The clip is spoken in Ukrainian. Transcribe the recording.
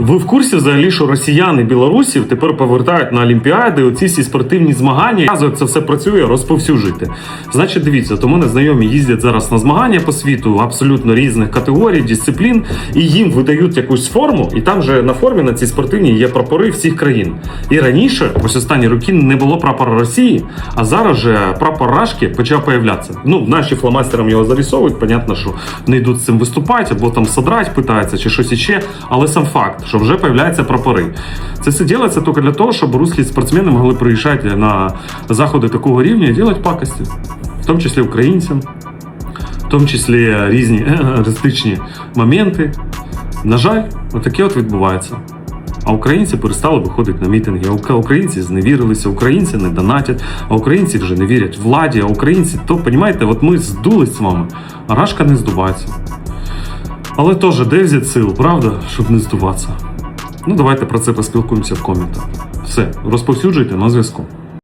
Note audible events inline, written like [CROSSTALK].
Ви в курсі взагалі, що росіяни білорусів тепер повертають на Олімпіади оці всі спортивні змагання. Як це все працює, розповсюджити. Значить, дивіться, то мене знайомі їздять зараз на змагання по світу абсолютно різних категорій, дисциплін, і їм видають якусь форму, і там же на формі на цій спортивній є прапори всіх країн. І раніше, ось останні роки, не було прапора Росії, а зараз же прапор Рашки почав появлятися. Ну, наші фломастерам його зарисовують, понятно, що не йдуть з цим виступати, або там содрать питаються, чи щось іще. Але сам факт, що вже появляються прапори. Це все робиться тільки для того, щоб русські спортсмени могли приїжджати на заходи такого рівня і робити пакості, в тому числі українцям, в тому числі різні [LAUGHS] ерористичні моменти. На жаль, отаке от відбувається. А українці перестали виходити на мітинги. А українці зневірилися, українці не донатять, а українці вже не вірять владі, а українці, то, понімаєте, от ми здулись з вами, а рашка не здувається. Але теж де взяти сил, правда, щоб не здуватися. Ну, давайте про це поспілкуємося в коментах. Все, розповсюджуйте на зв'язку.